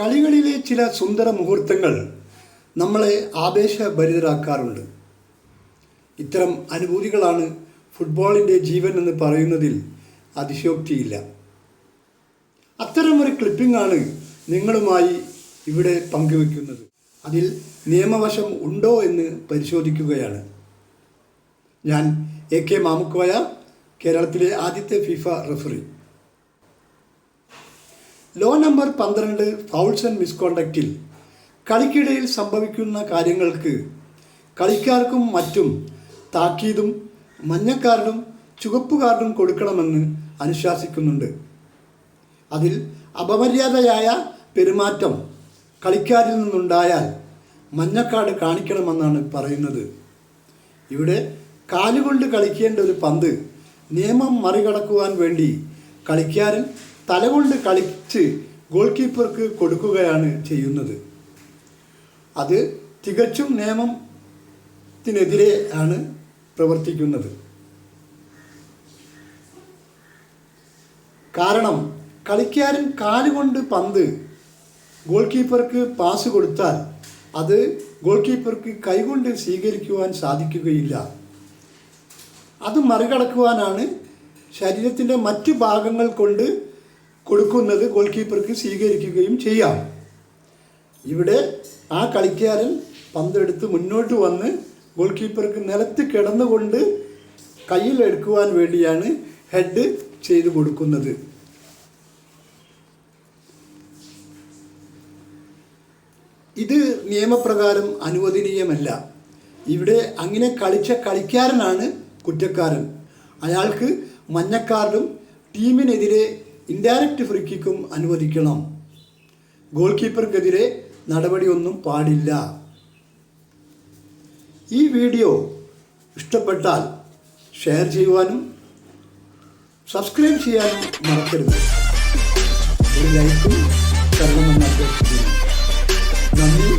കളികളിലെ ചില സുന്ദര മുഹൂർത്തങ്ങൾ നമ്മളെ ആവേശഭരിതരാക്കാറുണ്ട്. ഇത്തരം അനുഭൂതികളാണ് ഫുട്ബോളിന്റെ ജീവൻ എന്ന് പറയുന്നതിൽ അതിശയോക്തിയില്ല. അത്തരമൊരു ക്ലിപ്പിംഗാണ് നിങ്ങളുമായി ഇവിടെ പങ്കുവെക്കുന്നത് അതിൽ നിയമവശം ഉണ്ടോ എന്ന് പരിശോധിക്കുകയാണ്. ഞാൻ എ കെ മാമുക്കോയ കേരളത്തിലെ ആദ്യത്തെ ഫിഫ റഫറി. ലോ നമ്പർ പന്ത്രണ്ട് ഫൗൾസ് ആൻഡ് മിസ്കോണ്ടക്റ്റിൽ കളിക്കിടയിൽ സംഭവിക്കുന്ന കാര്യങ്ങൾക്ക് കളിക്കാർക്കും മറ്റും താക്കീതും മഞ്ഞക്കാർഡും ചുവപ്പ് കാർഡും കൊടുക്കണമെന്ന് അനുശാസിക്കുന്നുണ്ട്. അതിൽ അപമര്യാദയായ പെരുമാറ്റം കളിക്കാരിൽ നിന്നുണ്ടായാൽ മഞ്ഞക്കാട് കാണിക്കണമെന്നാണ് പറയുന്നത്. ഇവിടെ കാലുകൊണ്ട് കളിക്കേണ്ട ഒരു പന്ത് നിയമം മറികടക്കുവാൻ വേണ്ടി കളിക്കാരൻ തലകൊണ്ട് കളിച്ച് ഗോൾ കീപ്പർക്ക് കൊടുക്കുകയാണ് ചെയ്യുന്നത്. അത് തികച്ചും നിയമത്തിനെതിരെ ആണ് പ്രവർത്തിക്കുന്നത്. കാരണം കളിക്കാരൻ കാലുകൊണ്ട് പന്ത് ഗോൾ കീപ്പർക്ക് പാസ് കൊടുത്താൽ അത് ഗോൾ കീപ്പർക്ക് കൈകൊണ്ട് സ്വീകരിക്കുവാൻ സാധിക്കുകയില്ല. അത് മറികടക്കുവാനാണ് ശരീരത്തിന്റെ മറ്റു ഭാഗങ്ങൾ കൊണ്ട് കൊടുക്കുന്നത് ഗോൾ കീപ്പർക്ക് സ്വീകരിക്കുകയും ചെയ്യാം. ഇവിടെ ആ കളിക്കാരൻ പന്തെടുത്ത് മുന്നോട്ട് വന്ന് ഗോൾ കീപ്പർക്ക് നിലത്ത് കിടന്നുകൊണ്ട് കയ്യിൽ എടുക്കുവാൻ വേണ്ടിയാണ് ഹെഡ് ചെയ്ത് കൊടുക്കുന്നത്. ഇത് നിയമപ്രകാരം അനുവദനീയമല്ല. ഇവിടെ അങ്ങനെ കളിച്ച കളിക്കാരനാണ് കുറ്റക്കാരൻ. അയാൾക്ക് മഞ്ഞക്കാർഡും ടീമിനെതിരെ ഇൻഡയറക്റ്റ് ഫ്രീ കിക്കും അനുവദിക്കണം. ഗോൾ കീപ്പർക്കെതിരെ നടപടിയൊന്നും പാടില്ല. ഈ വീഡിയോ ഇഷ്ടപ്പെട്ടാൽ ഷെയർ ചെയ്യുവാനും സബ്സ്ക്രൈബ് ചെയ്യാനും മറക്കരുത്. ഒരു ലൈക്കും നന്ദി.